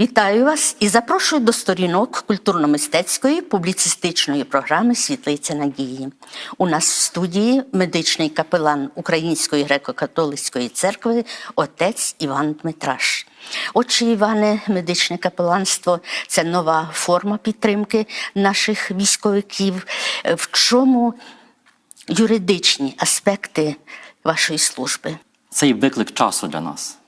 Вітаю вас і запрошую до сторінок культурно-мистецької публіцистичної програми Світлиця Надії. У нас в студії медичний капелан Української греко-католицької церкви отець Іван Дмитраш. Отче Іване, медичне капеланство це нова форма підтримки наших військовиків. В чому юридичні аспекти вашої служби? Це є виклик часу для нас.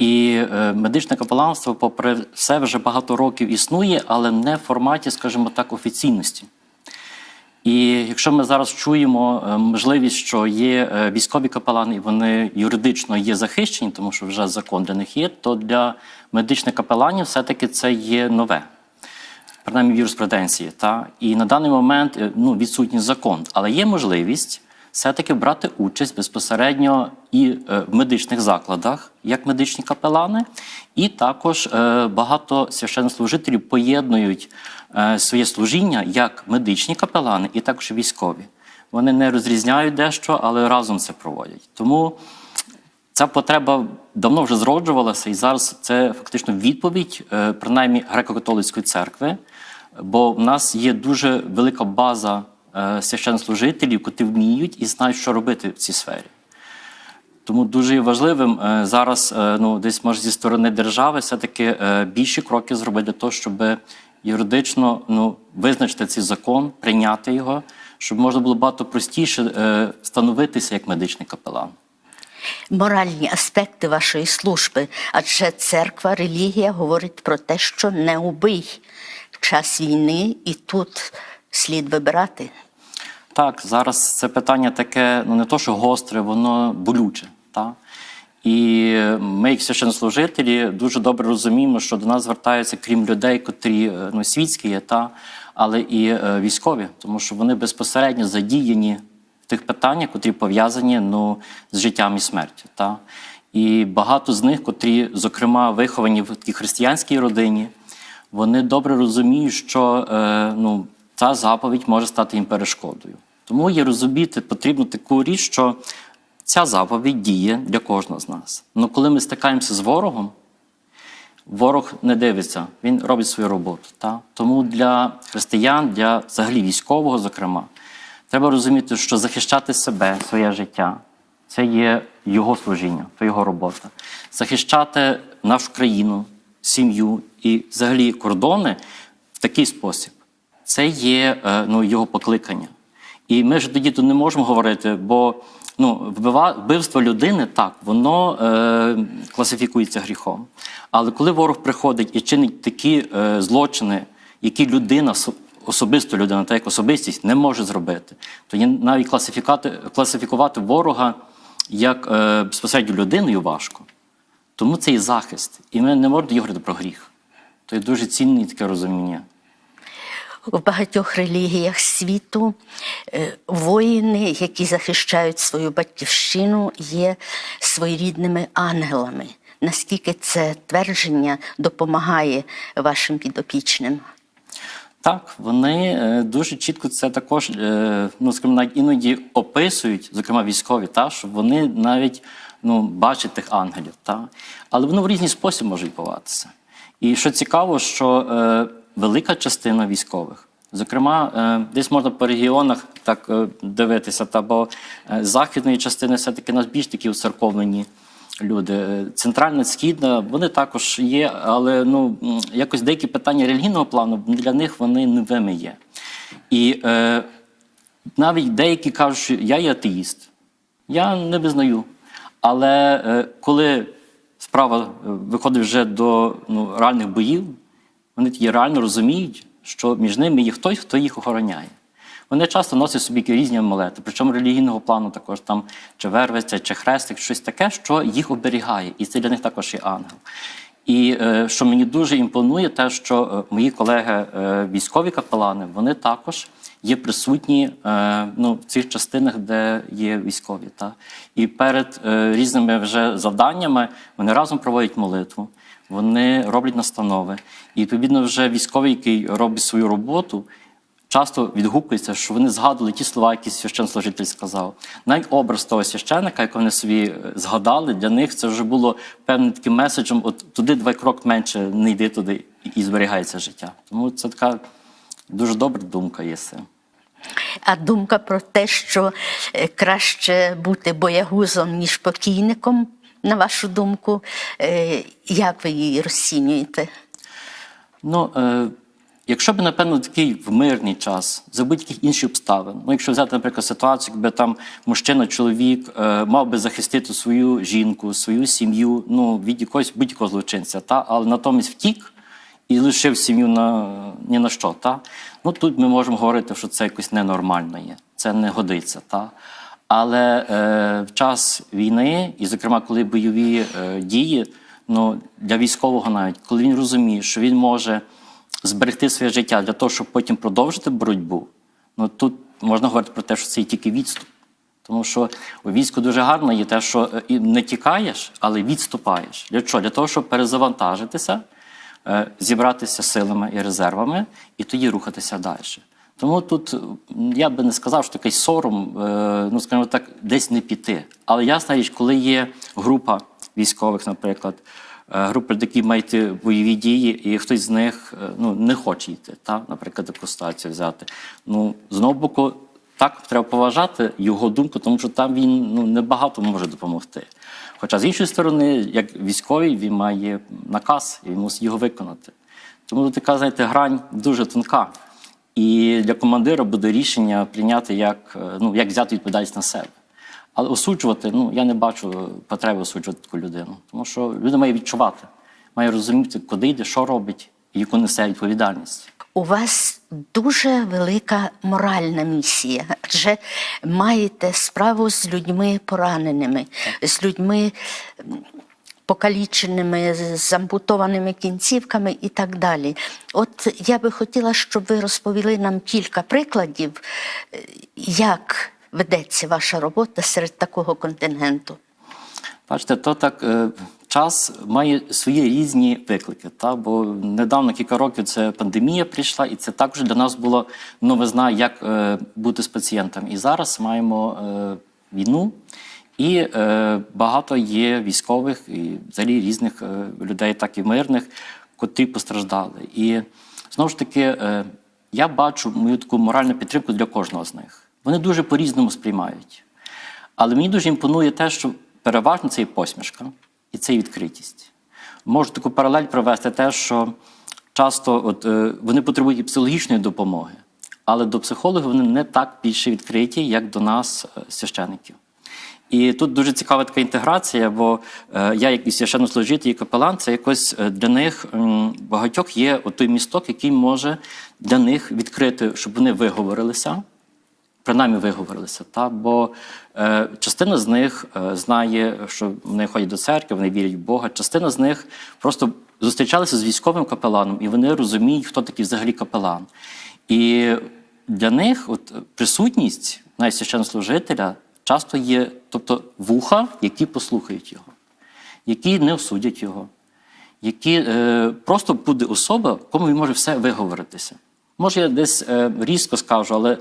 І е, медичне капеланство, попри все, вже багато років існує, але не в форматі, скажімо так, офіційності. І якщо ми зараз чуємо е, можливість, що є е, військові капелани, і вони юридично є захищені, тому що вже закон для них є, то для медичних капеланів все-таки це є нове. Принаймні в юриспруденції. Та? І на даний момент ну, відсутній закон, але є можливість все-таки брати участь безпосередньо і е, в медичних закладах, як медичні капелани, і також е, багато священнослужителів поєднують е, своє служіння як медичні капелани, і також військові. Вони не розрізняють дещо, але разом це проводять. Тому Ця потреба давно вже зроджувалася, і зараз це фактично відповідь, принаймні греко-католицької церкви, бо в нас є дуже велика база е, священнослужителів, які вміють і знають, що робити в цій сфері. Тому дуже важливим е, зараз, е, ну десь може зі сторони держави, все-таки більші кроки зробити для того, щоб юридично ну, визначити цей закон, прийняти його, щоб можна було багато простіше становитися як медичний капелан. моральні аспекти вашої служби, адже церква, релігія говорить про те, що не убий в час війни, і тут слід вибирати. Так, зараз це питання таке, ну не то, що гостре, воно болюче. Та? І ми, як священнослужителі, дуже добре розуміємо, що до нас звертаються, крім людей, котрі е, ну, світські є, та, але і е, військові, тому що вони безпосередньо задіяні в тих питаннях, котрі пов'язані ну, з життям і смертю. Та? І багато з них, котрі, зокрема, виховані в такій християнській родині, вони добре розуміють, що е, ну, ця заповідь може стати їм перешкодою. Тому є розуміти потрібно таку річ, що ця заповідь діє для кожного з нас. Але коли ми стикаємося з ворогом, ворог не дивиться, він робить свою роботу. Та? Тому для християн, для взагалі військового, зокрема, треба розуміти, що захищати себе, своє життя це є його служіння, це його робота. Захищати нашу країну, сім'ю і взагалі кордони в такий спосіб це є е, ну, його покликання. І ми ж тоді тут не можемо говорити, бо ну, вбивство людини так, воно е, класифікується гріхом. Але коли ворог приходить і чинить такі е, злочини, які людина особисто людина, та як особистість не може зробити, то навіть класифікувати, класифікувати ворога як е, безпосередньо людиною важко. Тому це і захист. І ми не можемо говорити про гріх. То є дуже цінне таке розуміння. У багатьох релігіях світу е, воїни, які захищають свою батьківщину, є своєрідними ангелами. Наскільки це твердження допомагає вашим підопічним? Так, вони е, дуже чітко це також, е, ну скажімо, іноді описують, зокрема військові, та що вони навіть ну, бачать тих ангелів, та але воно в різний спосіб може відбуватися. І що цікаво, що велика частина військових, зокрема, е, десь можна по регіонах так е, дивитися, та бо е, західної частини все-таки нас більш такі уцерковлені люди. Центральна, східна, вони також є, але ну якось деякі питання релігійного плану для них вони новими є. І е, навіть деякі кажуть, що я є атеїст, я не визнаю. Але е, коли справа виходить вже до ну, реальних боїв, вони тоді реально розуміють, що між ними є хтось, хто їх охороняє. Вони часто носять собі різні амулети, причому релігійного плану також там чи вервиця, чи хрестик, щось таке, що їх оберігає. І це для них також є ангел. І е, що мені дуже імпонує, те, що е, мої колеги е, військові капелани, вони також є присутні ну, в цих частинах, де є військові. Та? І перед різними вже завданнями вони разом проводять молитву, вони роблять настанови. І відповідно, вже військовий, який робить свою роботу, часто відгукуються, що вони згадували ті слова, які священслужитель сказав. Навіть образ того священника, якого вони собі е, згадали, для них це вже було певним таким меседжем: от туди два крок менше, не йди туди, і- і зберігається життя. Тому це така дуже добра думка є. А думка про те, що е, краще бути боягузом, ніж покійником, на вашу думку, е, як ви її розцінюєте? Ну, е, якщо б, напевно, такий в мирний час, за будь-яких інших обставин, ну, якщо взяти, наприклад, ситуацію, якби там мужчина, чоловік е, мав би захистити свою жінку, свою сім'ю ну, від якогось будь-якого злочинця, та? але натомість втік і лишив сім'ю на, ні на що. Та? Ну, тут ми можемо говорити, що це якось ненормально є, це не годиться. Та? Але е, в час війни, і, зокрема, коли бойові е, дії, ну, для військового навіть, коли він розуміє, що він може зберегти своє життя для того, щоб потім продовжити боротьбу, ну тут можна говорити про те, що це і тільки відступ. Тому що у війську дуже гарно є те, що е, не тікаєш, але відступаєш. Для чого? Для того, щоб перезавантажитися, е, зібратися силами і резервами, і тоді рухатися далі. Тому тут я би не сказав, що такий сором, е, ну скажімо так, десь не піти. Але ясна річ, коли є група військових, наприклад, е, групи, які мають бойові дії, і хтось з них е, ну, не хоче йти, та? наприклад, таку ситуацію взяти. Ну, з боку, так треба поважати його думку, тому що там він ну, небагато може допомогти. Хоча з іншої сторони, як військовий, він має наказ і він мусить його виконати. Тому така, знаєте, грань дуже тонка. І для командира буде рішення прийняти, як, е, ну, як взяти відповідальність на себе. Але осуджувати, ну я не бачу потреби осуджувати таку людину. Тому що людина має відчувати, має розуміти, куди йде, що робить і яку несе відповідальність. У вас дуже велика моральна місія, адже маєте справу з людьми пораненими, з людьми покаліченими, з ампутованими кінцівками і так далі. От я би хотіла, щоб ви розповіли нам кілька прикладів, е, як ведеться ваша робота серед такого контингенту. Бачите, то так е, час має свої різні виклики. Та? Бо недавно кілька років це пандемія прийшла, і це також для нас було новизна, як е, бути з пацієнтом. І зараз маємо е, війну, і е, багато є військових і взагалі різних е, людей, так і мирних, котрі постраждали. І знову ж таки, е, я бачу мою таку моральну підтримку для кожного з них. Вони дуже по-різному сприймають. Але мені дуже імпонує те, що переважно це і посмішка, і це і відкритість. Можу таку паралель провести те, що часто от, е, вони потребують і психологічної допомоги, але до психологів вони не так більше відкриті, як до нас, е, священиків. І тут дуже цікава така інтеграція, бо е, я, як і священнослужитель, і капелан, це якось е, для них багатьох є той місток, який може для них відкрити, щоб вони виговорилися, принаймні виговорилися. Та? Бо е, частина з них е, знає, що вони ходять до церкви, вони вірять в Бога. Частина з них просто зустрічалися з військовим капеланом, і вони розуміють, хто такий взагалі капелан. І для них от, присутність навіть священнослужителя часто є, тобто вуха, які послухають його, які не осудять його, які е, просто буде особа, кому він може все виговоритися. Може, я десь е, різко скажу, але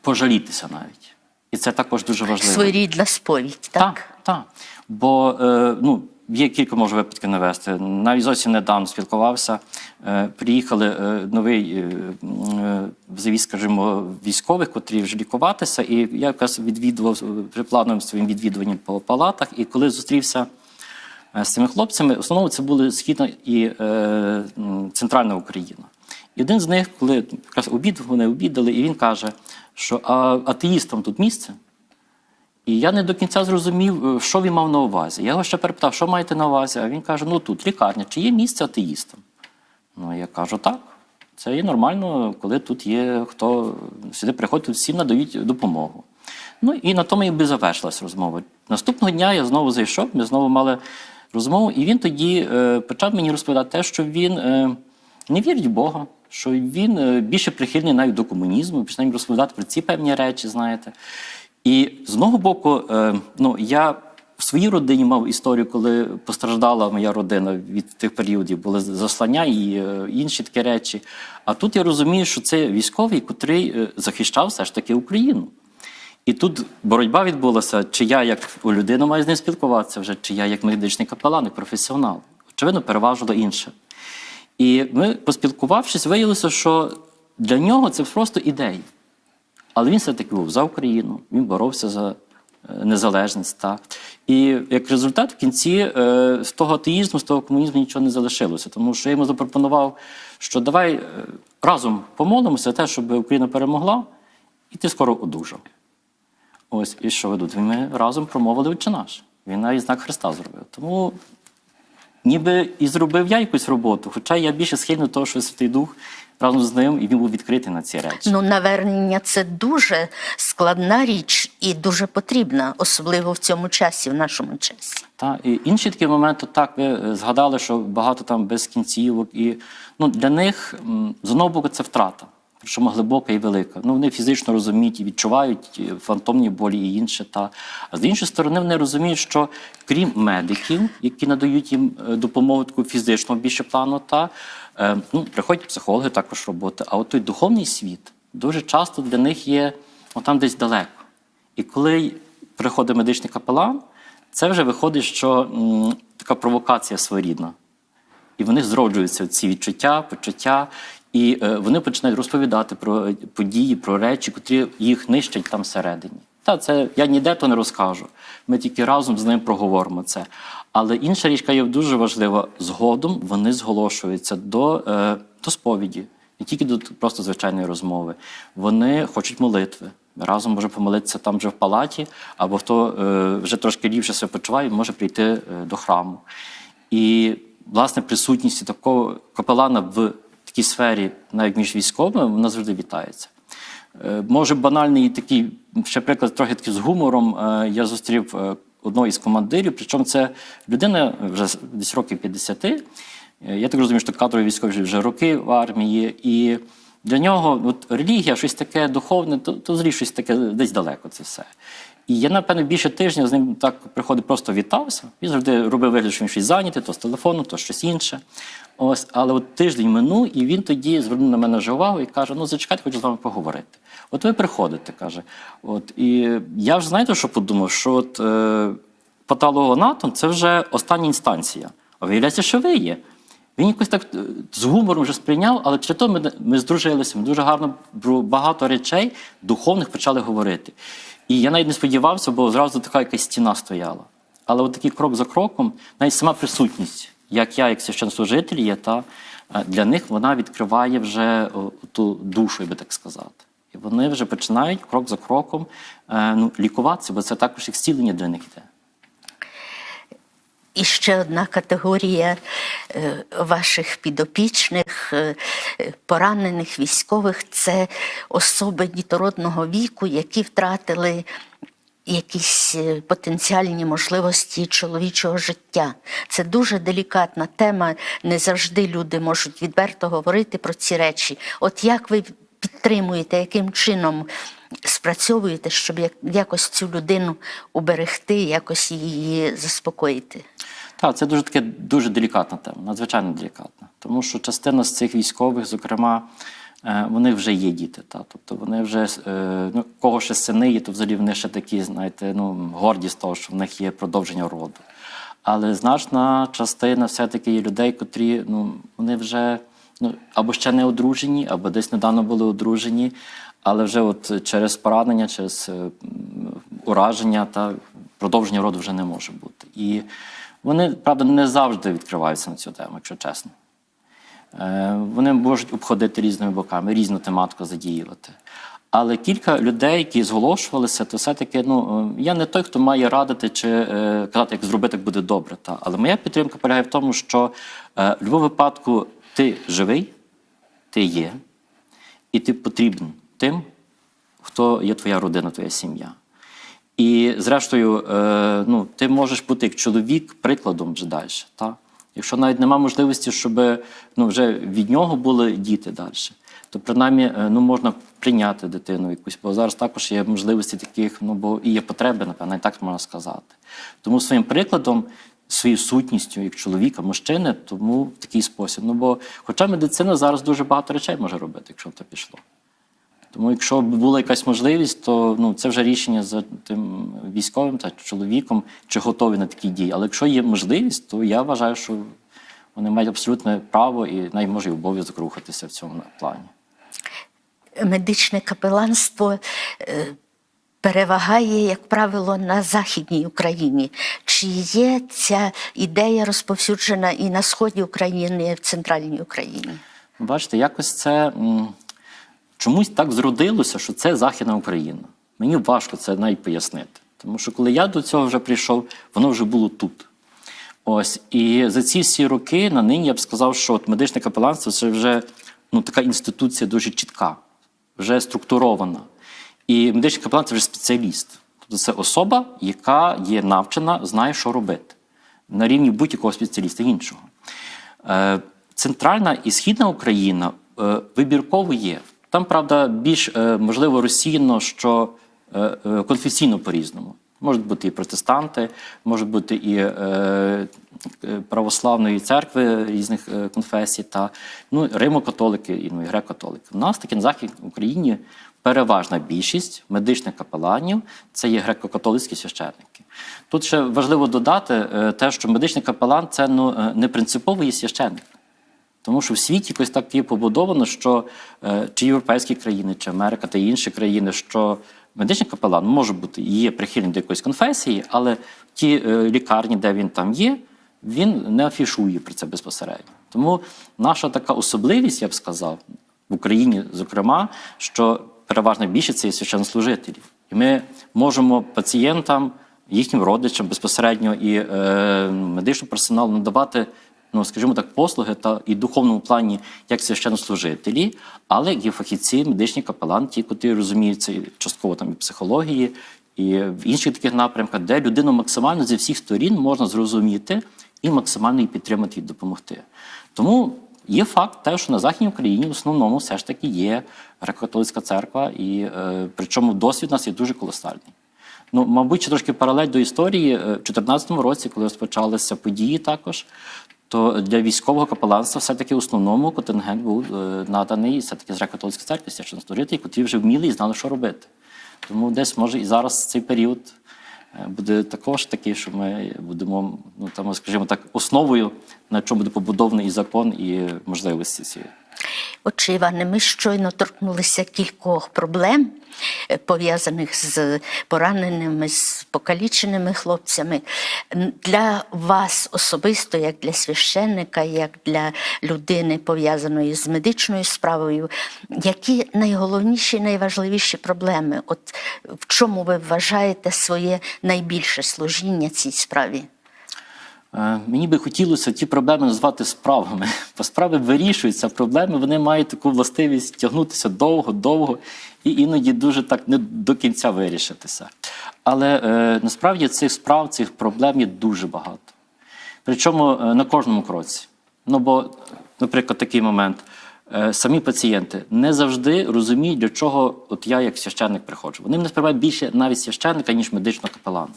пожалітися навіть. І це також дуже важливо. Своєрідна сповідь, так? Так, так. Бо е, ну, є кілька можу випадків навести. Навіть зовсім недавно спілкувався. Е, приїхали е, новий е, завіз, скажімо, військових, котрі вже лікуватися. І я якраз відвідував е, вже своїм відвідуванням по палатах. І коли зустрівся з цими хлопцями, в основному це були Східна і Центральна Україна. І один з них, коли якраз обід, вони обідали, і він каже, що а атеїстам тут місце. І я не до кінця зрозумів, е, що він мав на увазі. Я його ще перепитав, що маєте на увазі? А він каже: ну тут лікарня, чи є місце атеїстам? Ну, я кажу, так. Це є нормально, коли тут є хто сюди приходить, всім надають допомогу. Ну і на тому якби завершилась розмова. Наступного дня я знову зайшов, ми знову мали розмову, і він тоді е, почав мені розповідати те, що він е, не вірить в Бога, що він е, більше прихильний навіть до комунізму, починає розповідати про ці певні речі, знаєте. І з одного боку, е, ну я в своїй родині мав історію, коли постраждала моя родина від тих періодів, були заслання і е, інші такі речі. А тут я розумію, що це військовий, котрий е, захищав все ж таки Україну. І тут боротьба відбулася, чи я як людина маю з ним спілкуватися вже, чи я як медичний капелан, як професіонал. Очевидно, переважило інше. І ми, поспілкувавшись, виявилося, що для нього це просто ідеї. Але він все-таки був за Україну, він боровся за е, незалежність. Так. І як результат, в кінці е, з того атеїзму, з того комунізму нічого не залишилося. Тому що я йому запропонував, що давай е, разом помолимося те, щоб Україна перемогла, і ти скоро одужав. Ось, і що ведуть? Ми разом промовили «Отче наш. Він навіть знак Христа зробив. Тому ніби і зробив я якусь роботу, хоча я більше схильний того, що Святий Дух разом з ним і він був відкритий на ці речі. Ну, навернення це дуже складна річ і дуже потрібна, особливо в цьому часі, в нашому часі. Та і інші такі моменти, так ви е, згадали, що багато там без кінцівок, і ну для них з одного боку це втрата, причому глибока і велика. Ну вони фізично розуміють і відчувають фантомні болі і інше. Та а з іншої сторони, вони розуміють, що крім медиків, які надають їм е, допомогу таку фізичного більше плану, та е, ну приходять психологи також роботи. А от той духовний світ дуже часто для них є ну, там десь далеко. І коли приходить медичний капелан, це вже виходить, що м, така провокація своєрідна. І в них зроджуються ці відчуття, почуття, і е, вони починають розповідати про події, про речі, котрі їх нищать там всередині. Та це я ніде то не розкажу. Ми тільки разом з ним проговоримо це. Але інша річ, яка є дуже важлива, згодом вони зголошуються до, е, до сповіді, не тільки до просто звичайної розмови. Вони хочуть молитви. Разом може помолитися там вже в палаті, або хто е, вже трошки ліпше себе почуває, може прийти до храму. І, власне, присутність такого капелана в такій сфері, навіть між військовими, вона завжди вітається. Е, Може, банальний такий ще приклад трохи такий з гумором. Е, Я зустрів е, одного із командирів, причому це людина вже десь років 50. Е, Я так розумію, що кадрові військові вже роки в армії, і для нього от, релігія, щось таке духовне, то, то взагалі щось таке десь далеко це все. І я, напевно, більше тижня з ним так приходив, просто вітався. Він завжди робив вигляд, що він щось зайнятий, то з телефону, то щось інше. Ось, але от тиждень минув, і він тоді звернув на мене вже увагу і каже: Ну, зачекайте, хочу з вами поговорити. От ви приходите, каже. От, і я вже знаєте, що подумав, що от е, патологоанатом – це вже остання інстанція. А виявляється, що ви є. Він якось так е, з гумором вже сприйняв, але після того ми, ми здружилися, ми дуже гарно про багато речей духовних почали говорити. І я навіть не сподівався, бо зразу така якась стіна стояла. Але от такий крок за кроком, навіть сама присутність, як я, як священнослужитель є, та е, для них вона відкриває вже ту душу, я би так сказати. І вони вже починають крок за кроком е, ну, лікуватися, бо це також як зцілення для них йде. І ще одна категорія е, ваших підопічних, е, поранених військових це особи дітородного віку, які втратили якісь е, потенціальні можливості чоловічого життя. Це дуже делікатна тема. Не завжди люди можуть відверто говорити про ці речі. От як ви підтримуєте, яким чином спрацьовуєте, щоб якось цю людину уберегти, якось її заспокоїти? Так, це дуже таке дуже делікатна тема, надзвичайно делікатна. Тому що частина з цих військових, зокрема, е, вони вже є діти. Та? Тобто вони вже е, ну, кого ще сини є, то взагалі вони ще такі, знаєте, ну, горді з того, що в них є продовження роду. Але значна частина все-таки є людей, котрі ну, вони вже ну, або ще не одружені, або десь недавно були одружені, але вже от через поранення, через ураження та продовження роду вже не може бути. І вони, правда, не завжди відкриваються на цю тему, якщо чесно. Е, Вони можуть обходити різними боками, різну тематику задіювати. Але кілька людей, які зголошувалися, то все-таки ну, е, я не той, хто має радити чи е, казати, як зробити, як буде добре. Та. Але моя підтримка полягає в тому, що в будь-якому випадку ти живий, ти є, і ти потрібен тим, хто є твоя родина, твоя сім'я. І зрештою, е, ну, ти можеш бути як чоловік прикладом вже далі. Та? Якщо навіть нема можливості, щоб ну, вже від нього були діти далі, то принаймні е, ну, можна прийняти дитину якусь, бо зараз також є можливості таких, ну бо і є потреби, напевно, і так можна сказати. Тому своїм прикладом, своєю сутністю, як чоловіка, мужчини, тому в такий спосіб. Ну бо, хоча медицина зараз дуже багато речей може робити, якщо то пішло. Тому, якщо б була якась можливість, то ну, це вже рішення за тим військовим та чоловіком, чи готові на такі дії. Але якщо є можливість, то я вважаю, що вони мають абсолютне право і навіть може і обов'язок рухатися в цьому плані. медичне капеланство е, перевагає, як правило, на Західній Україні. Чи є ця ідея розповсюджена і на сході України, і в центральній Україні? Бачите, якось це чомусь так зродилося, що це Західна Україна. Мені важко це навіть пояснити. Тому що коли я до цього вже прийшов, воно вже було тут. Ось і за ці всі роки на нині я б сказав, що от медичне капеланство це вже ну, така інституція дуже чітка, вже структурована. І медичний капелан це вже спеціаліст. Тобто це особа, яка є навчена, знає, що робити на рівні будь-якого спеціаліста іншого. Е, Центральна і східна Україна е, вибірково є. Там, правда, більш е, можливо розсіяно, що е, е, конфесійно по-різному. Можуть бути і протестанти, можуть бути і православної церкви різних конфесій, та ну, римокатолики і, ну, і греко-католики. У нас таки на Західній Україні переважна більшість медичних капеланів це є греко-католицькі священники. Тут ще важливо додати те, що медичний капелан це ну, не принциповий священник. Тому що в світі якось так є побудовано, що е, чи європейські країни, чи Америка та інші країни, що медичний капелан може бути є прихильним до якоїсь конфесії, але ті е, лікарні, де він там є, він не афішує про це безпосередньо. Тому наша така особливість, я б сказав, в Україні, зокрема, що переважна більшість це є священнослужителі. І ми можемо пацієнтам, їхнім родичам безпосередньо і е, медичному персоналу надавати ну, скажімо так, послуги та і духовному плані як священнослужителі, але і фахівці, медичні капелан, ті, котрі розуміються частково там і психології, і в інших таких напрямках, де людину максимально зі всіх сторін можна зрозуміти і максимально їй підтримати і допомогти. Тому є факт, те, що на Західній Україні в основному все ж таки є греко-католицька церква, і е, причому досвід у нас є дуже колосальний. Ну, мабуть, трошки паралель до історії. Е, В 2014 році, коли розпочалися події також, то для військового капеланства все-таки в основному контингент був е, наданий все-таки з греко-католицької церкви, священнослужителі, які вже вміли і знали, що робити. Тому десь може і зараз цей період е, буде також такий, що ми будемо, ну там, скажімо так, основою, на чому буде побудований і закон, і можливості цієї. Отже, Іване, ми щойно торкнулися кількох проблем, е, пов'язаних з пораненими, з покаліченими хлопцями. Для вас особисто, як для священника, як для людини, пов'язаної з медичною справою, які найголовніші, найважливіші проблеми? От в чому ви вважаєте своє найбільше служіння цій справі? Е, Мені би хотілося ті проблеми назвати справами, бо справи вирішуються, проблеми вони мають таку властивість тягнутися довго, довго і іноді дуже так не до кінця вирішитися. Але е, насправді цих справ, цих проблем є дуже багато. Причому е, на кожному кроці. Ну бо, наприклад, такий момент. Е, Самі пацієнти не завжди розуміють, для чого от я як священник приходжу. Вони мене сприймають більше навіть священника, ніж медичного капелана.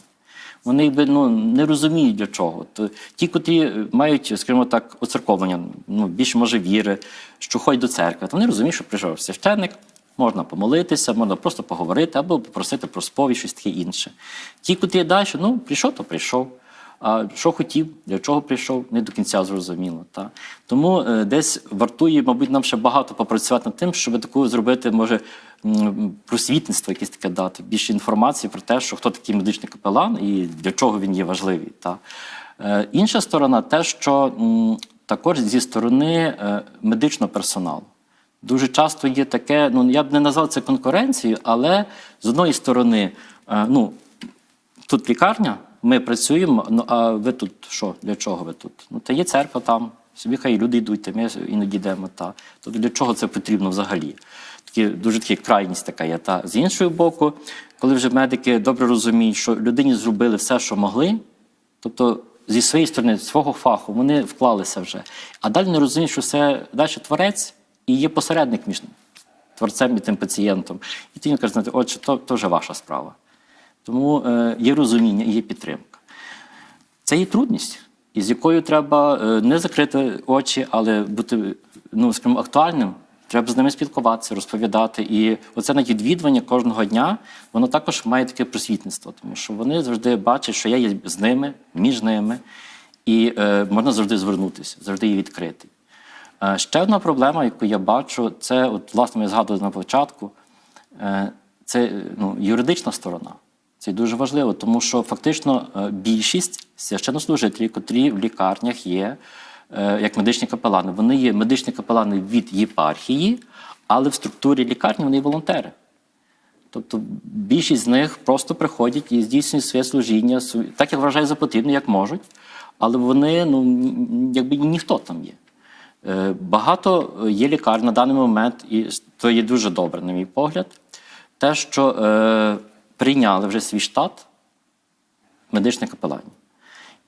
Вони якби ну не розуміють для чого. То ті, котрі мають, скажімо так, оцерковлення, ну більше може віри, що ходять до церкви, то вони розуміють, що прийшов священник, можна помолитися, можна просто поговорити або попросити про сповідь, щось таке інше. Ті, котрі далі, ну прийшов, то прийшов. А що хотів, для чого прийшов, не до кінця зрозуміло. Та? Тому е, десь вартує, мабуть, нам ще багато попрацювати над тим, щоб таку зробити, може, просвітництво якесь таке дати, більше інформації про те, що хто такий медичний капелан і для чого він є важливий. Та? Е, інша сторона те, що також зі сторони е, медичного персоналу. Дуже часто є таке, ну я б не назвав це конкуренцією, але з одної сторони, ну, тут лікарня, ми працюємо, ну а ви тут що? Для чого ви тут? Ну, та є церква там, собі хай люди йдуть, та ми іноді йдемо. Та. Тобто для чого це потрібно взагалі? Такі, дуже така крайність така є. Та. З іншого боку, коли вже медики добре розуміють, що людині зробили все, що могли, тобто зі своєї сторони, зі свого фаху, вони вклалися вже. А далі не розуміють, що це далі творець і є посередник між творцем і тим пацієнтом. І ти каже, знаєте, отже, то, то вже ваша справа. Тому е, є розуміння і є підтримка. це є трудність, із якою треба е, не закрити очі, але бути ну, скажімо, актуальним. Треба з ними спілкуватися, розповідати. І оце навіть відвідування кожного дня, воно також має таке просвітництво, тому що вони завжди бачать, що я є з ними, між ними, і е, можна завжди звернутися, завжди є відкритий. Е, ще одна проблема, яку я бачу, це, от, власне, я згадував на початку, е, це ну, юридична сторона. Це дуже важливо, тому що фактично е, більшість священнослужителів, котрі в лікарнях є, е, як медичні капелани, вони є медичні капелани від єпархії, але в структурі лікарні вони є волонтери. Тобто більшість з них просто приходять і здійснюють своє служіння, так як вважають за потрібне, як можуть, але вони ну, якби ніхто там є. Е, Багато є лікарень на даний момент, і це є дуже добре, на мій погляд, те, що прийняли вже свій штат медичних капеланів.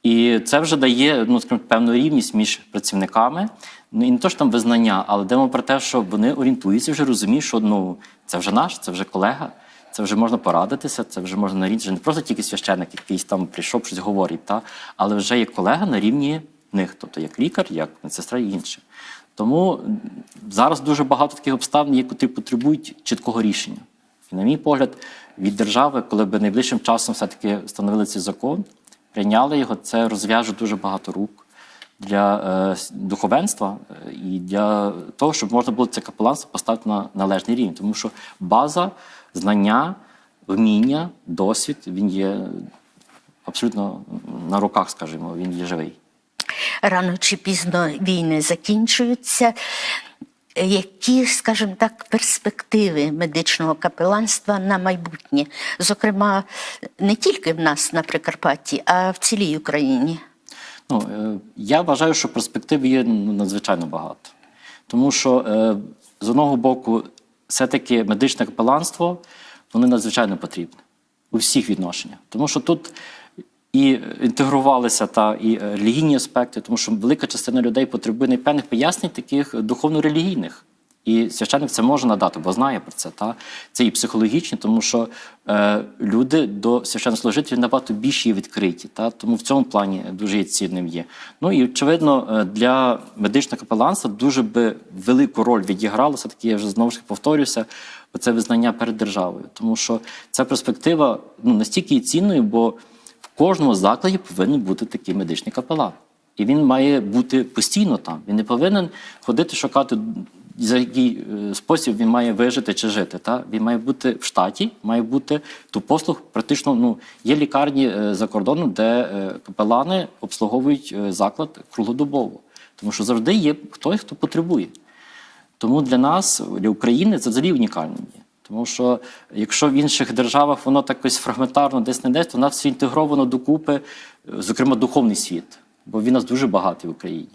І це вже дає ну, скажімо, певну рівність між працівниками. Ну, і не то, що там визнання, але йдемо про те, що вони орієнтуються, вже розуміють, що ну, це вже наш, це вже колега, це вже можна порадитися, це вже можна на рівні, вже не просто тільки священник, якийсь там прийшов, щось говорить, та, але вже є колега на рівні них, тобто як лікар, як медсестра і інше. Тому зараз дуже багато таких обставин, які потребують чіткого рішення. І, на мій погляд, від держави, коли б найближчим часом все-таки встановили цей закон, прийняли його, це розв'яже дуже багато рук для е, духовенства е, і для того, щоб можна було це капеланство поставити на належний рівень. Тому що база, знання, вміння, досвід він є абсолютно на руках, скажімо, він є живий. Рано чи пізно війни закінчуються. Які, скажімо так, перспективи медичного капеланства на майбутнє? Зокрема, не тільки в нас на Прикарпатті, а в цілій Україні. Ну, е, я вважаю, що перспектив є ну, надзвичайно багато. Тому що е, з одного боку, все-таки медичне капеланство воно надзвичайно потрібне у всіх відношеннях. Тому що тут і інтегрувалися та і е, релігійні аспекти, тому що велика частина людей потребує не певних пояснень, таких духовно-релігійних. І священник це може надати, бо знає про це. Та? Це і психологічні, тому що е, люди до священнослужителів набагато більш є відкриті. Та? Тому в цьому плані дуже є цінним є. Ну і очевидно, е, для медичного капеланства дуже би велику роль відіграло, все-таки я вже знову ж таки повторюся, це визнання перед державою. Тому що ця перспектива ну, настільки цінною, бо кожному закладі повинен бути такий медичний капелан. І він має бути постійно там. Він не повинен ходити шукати, за який е, спосіб він має вижити чи жити. Та? Він має бути в штаті, має бути ту послуг. Практично ну, є лікарні е, за кордоном, де е, капелани обслуговують заклад круглодобово. Тому що завжди є хтось, хто потребує. Тому для нас, для України, це взагалі унікальним є. Тому що якщо в інших державах воно так якось фрагментарно десь не десь, то в нас все інтегровано докупи, зокрема, духовний світ, бо він у нас дуже багатий в Україні.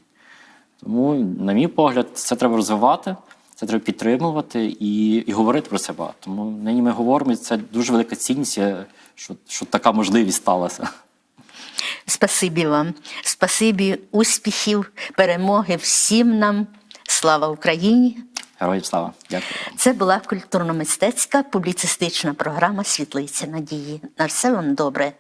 Тому, на мій погляд, це треба розвивати, це треба підтримувати і, і говорити про це багато. Тому нині ми говоримо, і це дуже велика цінність, що, що така можливість сталася. Спасибі вам, спасибі успіхів, перемоги всім нам. Слава Україні! Героїв слава! Дякую. Це була культурно-мистецька публіцистична програма Світлиця надії. На все вам добре.